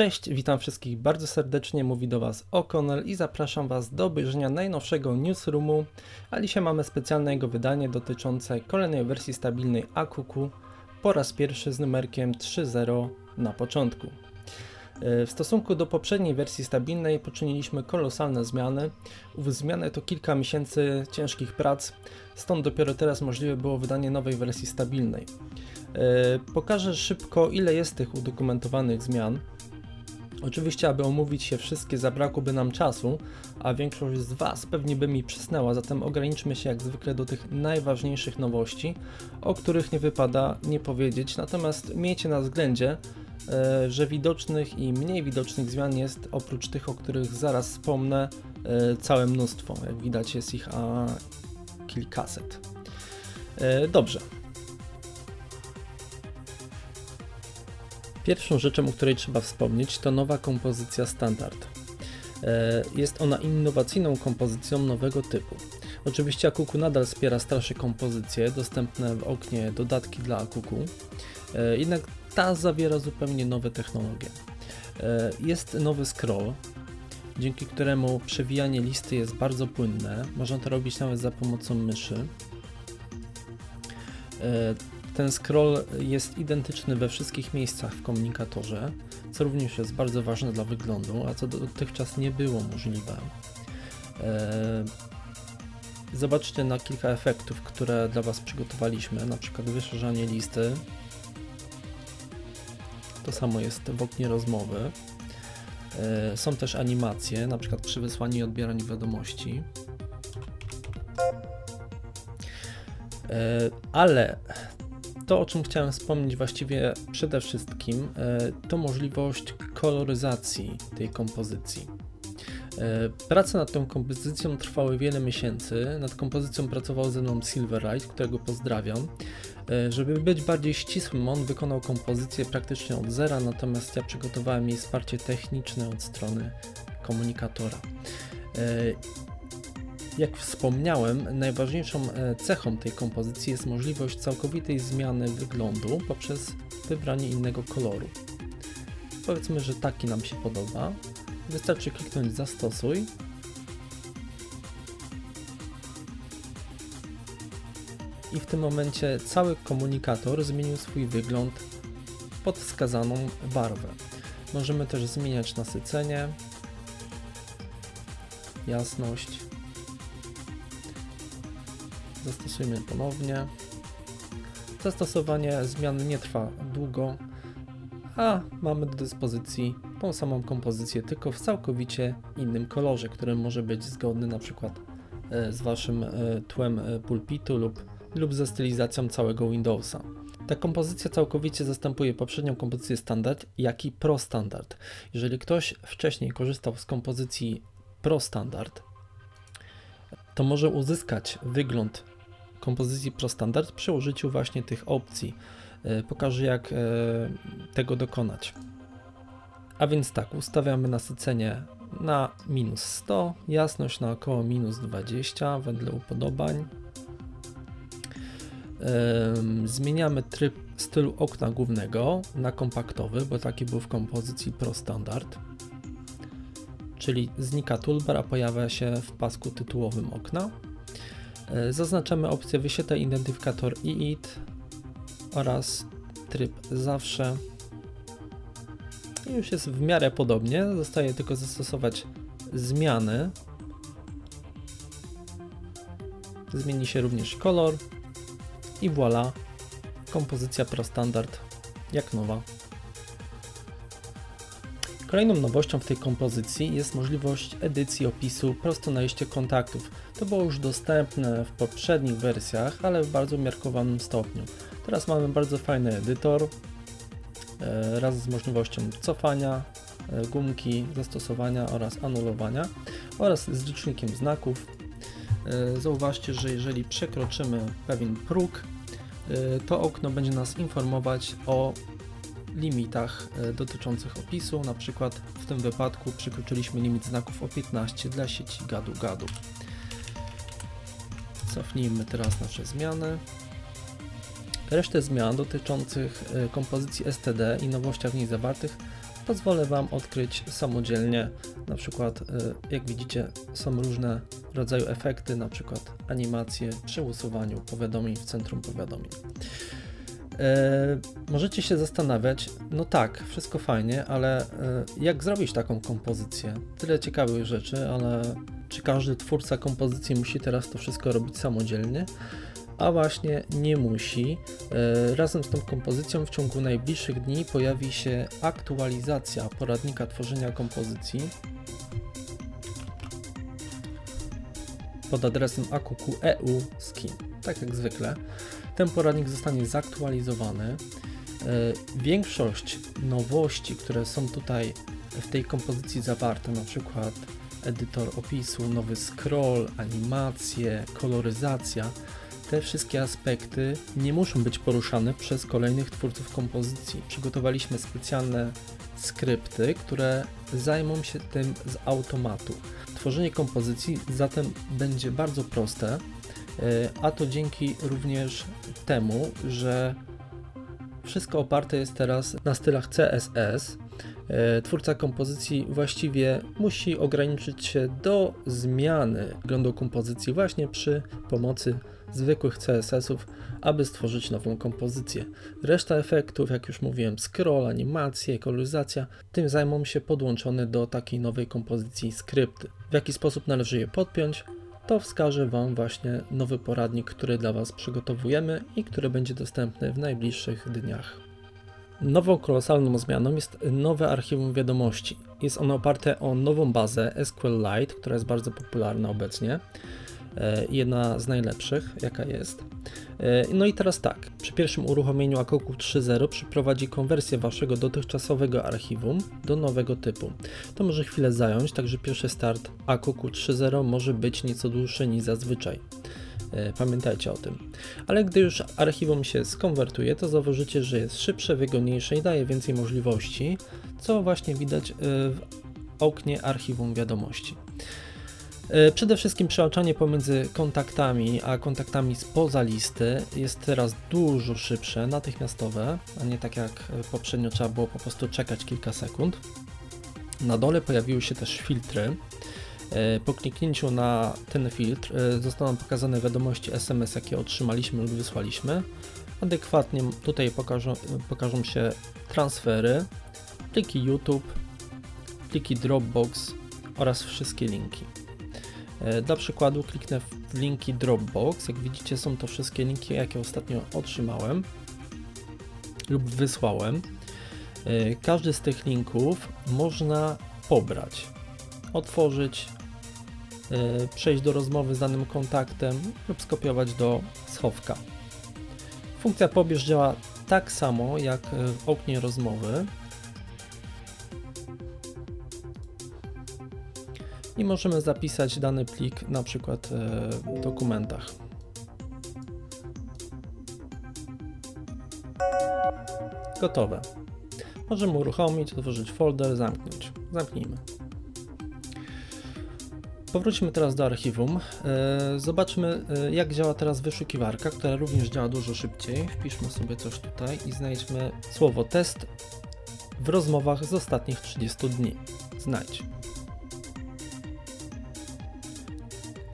Cześć, witam wszystkich bardzo serdecznie, mówi do Was O'Connell i zapraszam Was do obejrzenia najnowszego newsroomu, a dzisiaj mamy specjalne jego wydanie dotyczące kolejnej wersji stabilnej AQQ po raz pierwszy z numerkiem 3.0 na początku. E, W stosunku do poprzedniej wersji stabilnej poczyniliśmy kolosalne zmiany. Ów zmiany to kilka miesięcy ciężkich prac, stąd dopiero teraz możliwe było wydanie nowej wersji stabilnej. E, Pokażę szybko, ile jest tych udokumentowanych zmian. Oczywiście, aby omówić je wszystkie, zabrakłoby nam czasu, a większość z Was pewnie by mi przysnęła, zatem ograniczmy się jak zwykle do tych najważniejszych nowości, o których nie wypada nie powiedzieć. Natomiast miejcie na względzie, e, że widocznych i mniej widocznych zmian jest oprócz tych, o których zaraz wspomnę, e, całe mnóstwo. Jak widać, jest ich a kilkaset. E, Dobrze. Pierwszą rzeczą, o której trzeba wspomnieć, to nowa kompozycja standard. E, Jest ona innowacyjną kompozycją nowego typu. Oczywiście AQQ nadal wspiera starsze kompozycje dostępne w oknie dodatki dla AQQ, e, jednak ta zawiera zupełnie nowe technologie. E, Jest nowy scroll, dzięki któremu przewijanie listy jest bardzo płynne. Można to robić nawet za pomocą myszy. Ten scroll jest identyczny we wszystkich miejscach w komunikatorze, co również jest bardzo ważne dla wyglądu, a co dotychczas nie było możliwe. E, Zobaczcie na kilka efektów, które dla Was przygotowaliśmy, na przykład wyszerzanie listy. To samo jest w oknie rozmowy. E, Są też animacje, na przykład przy wysłaniu i odbieraniu wiadomości. E, Ale to, o czym chciałem wspomnieć właściwie przede wszystkim, e, to możliwość koloryzacji tej kompozycji. E, Prace nad tą kompozycją trwały wiele miesięcy. Nad kompozycją pracował ze mną Silverlight, którego pozdrawiam. E, Żeby być bardziej ścisłym, on wykonał kompozycję praktycznie od zera, natomiast ja przygotowałem jej wsparcie techniczne od strony komunikatora. Jak wspomniałem, najważniejszą e, cechą tej kompozycji jest możliwość całkowitej zmiany wyglądu poprzez wybranie innego koloru. Powiedzmy, że taki nam się podoba. Wystarczy kliknąć zastosuj. I w tym momencie cały komunikator zmienił swój wygląd pod wskazaną barwę. Możemy też zmieniać nasycenie, jasność. Zastosujmy ponownie. Zastosowanie zmian nie trwa długo, a mamy do dyspozycji tą samą kompozycję, tylko w całkowicie innym kolorze, który może być zgodny na przykład e, z Waszym e, tłem e, pulpitu lub, lub ze stylizacją całego Windowsa. Ta kompozycja całkowicie zastępuje poprzednią kompozycję standard, jak i Pro Standard. Jeżeli ktoś wcześniej korzystał z kompozycji Pro Standard, to może uzyskać wygląd kompozycji Pro Standard przy użyciu właśnie tych opcji. E, Pokażę jak e, tego dokonać. A więc tak, ustawiamy nasycenie na minus 100, jasność na około minus 20 wedle upodobań. Zmieniamy tryb stylu okna głównego na kompaktowy, bo taki był w kompozycji Pro Standard. Czyli znika toolbar, a pojawia się w pasku tytułowym okna. E, Zaznaczamy opcję wyświetlaj identyfikator EIT oraz tryb zawsze. I już jest w miarę podobnie, zostaje tylko zastosować zmiany. Zmieni się również kolor i voilà, kompozycja Pro Standard jak nowa. Kolejną nowością w tej kompozycji jest możliwość edycji opisu prosto na liście kontaktów. To było już dostępne w poprzednich wersjach, ale w bardzo umiarkowanym stopniu. Teraz mamy bardzo fajny edytor e, wraz z możliwością cofania, e, gumki, zastosowania oraz anulowania oraz z licznikiem znaków. E, Zauważcie, że jeżeli przekroczymy pewien próg, to okno będzie nas informować o limitach e, dotyczących opisu. Na przykład w tym wypadku przekroczyliśmy limit znaków o 15 dla sieci gadu-gadu. Cofnijmy teraz nasze zmiany. Resztę zmian dotyczących e, kompozycji STD i nowościach w niej zawartych pozwolę Wam odkryć samodzielnie. Na przykład, y, jak widzicie, są różne rodzaju efekty, na przykład animacje przy usuwaniu powiadomień w centrum powiadomień. E, możecie się zastanawiać, no tak, wszystko fajnie, ale e, jak zrobić taką kompozycję? Tyle ciekawych rzeczy, ale czy każdy twórca kompozycji musi teraz to wszystko robić samodzielnie? A właśnie nie musi. E, razem z tą kompozycją w ciągu najbliższych dni pojawi się aktualizacja poradnika tworzenia kompozycji pod adresem akuku.eu skin, tak jak zwykle. Ten poradnik zostanie zaktualizowany. E, Większość nowości, które są tutaj w tej kompozycji zawarte, na przykład edytor opisu, nowy scroll, animacje, koloryzacja, te wszystkie aspekty nie muszą być poruszane przez kolejnych twórców kompozycji. Przygotowaliśmy specjalne skrypty, które zajmą się tym z automatu. Tworzenie kompozycji zatem będzie bardzo proste, e, a to dzięki również temu, że wszystko oparte jest teraz na stylach CSS. E, Twórca kompozycji właściwie musi ograniczyć się do zmiany wyglądu kompozycji właśnie przy pomocy zwykłych CSS-ów, aby stworzyć nową kompozycję. Reszta efektów, jak już mówiłem, scroll, animacje, koloryzacja, tym zajmą się podłączone do takiej nowej kompozycji skrypty. W jaki sposób należy je podpiąć, to wskażę Wam właśnie nowy poradnik, który dla Was przygotowujemy i który będzie dostępny w najbliższych dniach. Nową kolosalną zmianą jest nowe archiwum wiadomości. Jest ono oparte o nową bazę SQLite, która jest bardzo popularna obecnie. E, Jedna z najlepszych, jaka jest. E, No i teraz tak, przy pierwszym uruchomieniu Akoku 3.0 przeprowadzi konwersję waszego dotychczasowego archiwum do nowego typu. To może chwilę zająć, także pierwszy start Akoku 3.0 może być nieco dłuższy niż zazwyczaj. E, Pamiętajcie o tym. Ale gdy już archiwum się skonwertuje, to zauważycie, że jest szybsze, wygodniejsze i daje więcej możliwości, co właśnie widać w oknie archiwum wiadomości. E, Przede wszystkim przełączanie pomiędzy kontaktami a kontaktami spoza listy jest teraz dużo szybsze, natychmiastowe, a nie tak jak poprzednio trzeba było po prostu czekać kilka sekund. Na dole pojawiły się też filtry. E, Po kliknięciu na ten filtr e, zostaną pokazane wiadomości SMS, jakie otrzymaliśmy lub wysłaliśmy. Adekwatnie tutaj pokażą, pokażą się transfery, pliki YouTube, pliki Dropbox oraz wszystkie linki. E, Dla przykładu kliknę w linki Dropbox. Jak widzicie, są to wszystkie linki, jakie ostatnio otrzymałem lub wysłałem. E, Każdy z tych linków można pobrać, otworzyć, e, przejść do rozmowy z danym kontaktem lub skopiować do schowka. Funkcja pobierz działa tak samo jak w oknie rozmowy. I możemy zapisać dany plik na przykład e, w dokumentach. Gotowe. Możemy uruchomić, otworzyć folder, zamknąć. Zamknijmy. Powróćmy teraz do archiwum. E, Zobaczmy, e, jak działa teraz wyszukiwarka, która również działa dużo szybciej. Wpiszmy sobie coś tutaj i znajdźmy słowo test w rozmowach z ostatnich 30 dni. Znajdź.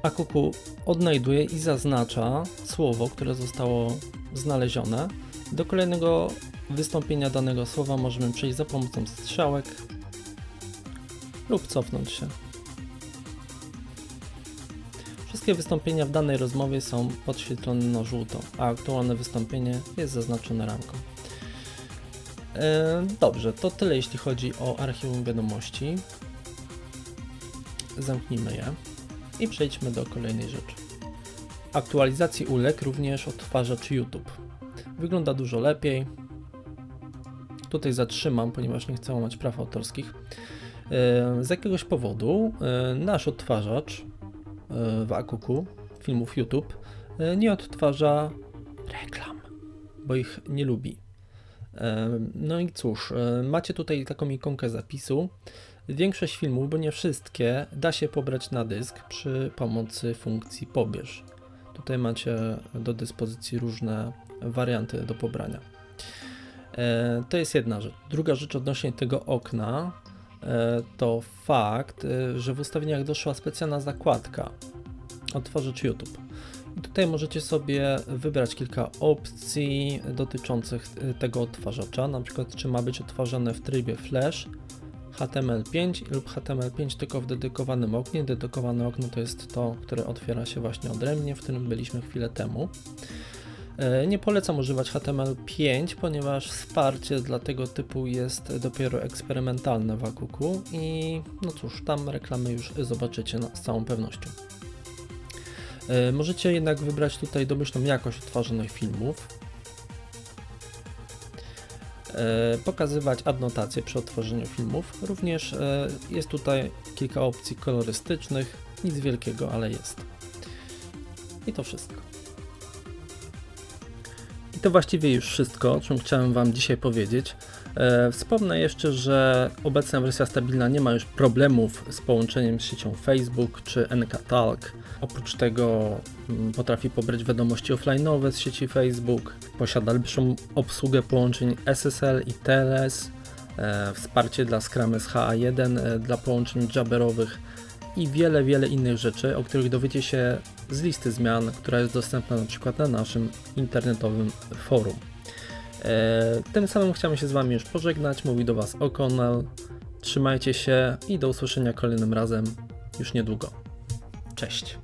Akuku odnajduje i zaznacza słowo, które zostało znalezione. Do kolejnego wystąpienia danego słowa możemy przejść za pomocą strzałek lub cofnąć się. Wszystkie wystąpienia w danej rozmowie są podświetlone na żółto, a aktualne wystąpienie jest zaznaczone ramką. E, Dobrze, to tyle jeśli chodzi o archiwum wiadomości. Zamknijmy je. I przejdźmy do kolejnej rzeczy. Aktualizacji uległ również odtwarzacz YouTube. Wygląda dużo lepiej. Tutaj zatrzymam, ponieważ nie chcę łamać praw autorskich. E, Z jakiegoś powodu e, nasz odtwarzacz e, w Akuku filmów YouTube nie odtwarza reklam, bo ich nie lubi. No i cóż, macie tutaj taką ikonkę zapisu. Większość filmów, bo nie wszystkie, da się pobrać na dysk przy pomocy funkcji pobierz. Tutaj macie do dyspozycji różne warianty do pobrania. E, To jest jedna rzecz. Druga rzecz odnośnie tego okna e, to fakt, e, że w ustawieniach doszła specjalna zakładka Otworzyć YouTube. I tutaj możecie sobie wybrać kilka opcji dotyczących tego odtwarzacza, na przykład czy ma być odtwarzane w trybie Flash, HTML5 lub HTML5 tylko w dedykowanym oknie. Dedykowane okno to jest to, które otwiera się właśnie odrębnie, w którym byliśmy chwilę temu. E, Nie polecam używać HTML5, ponieważ wsparcie dla tego typu jest dopiero eksperymentalne w Akuku i no cóż, tam reklamy już zobaczycie z całą pewnością. E, Możecie jednak wybrać tutaj domyślną jakość odtwarzanych filmów, pokazywać adnotacje przy odtworzeniu filmów. Również e, jest tutaj kilka opcji kolorystycznych, nic wielkiego, ale jest. I to wszystko. To właściwie już wszystko, o czym chciałem Wam dzisiaj powiedzieć. E, Wspomnę jeszcze, że obecna wersja stabilna nie ma już problemów z połączeniem z siecią Facebook czy NK-Talk. Oprócz tego mm, potrafi pobrać wiadomości offline'owe z sieci Facebook, posiada lepszą obsługę połączeń SSL i TLS, e, wsparcie dla Scrum SHA1 e, dla połączeń jabberowych i wiele, wiele innych rzeczy, o których dowiecie się z listy zmian, która jest dostępna na przykład na naszym internetowym forum. E, Tym samym chciałem się z Wami już pożegnać. Mówi do Was O'Connell. Trzymajcie się i do usłyszenia kolejnym razem już niedługo. Cześć.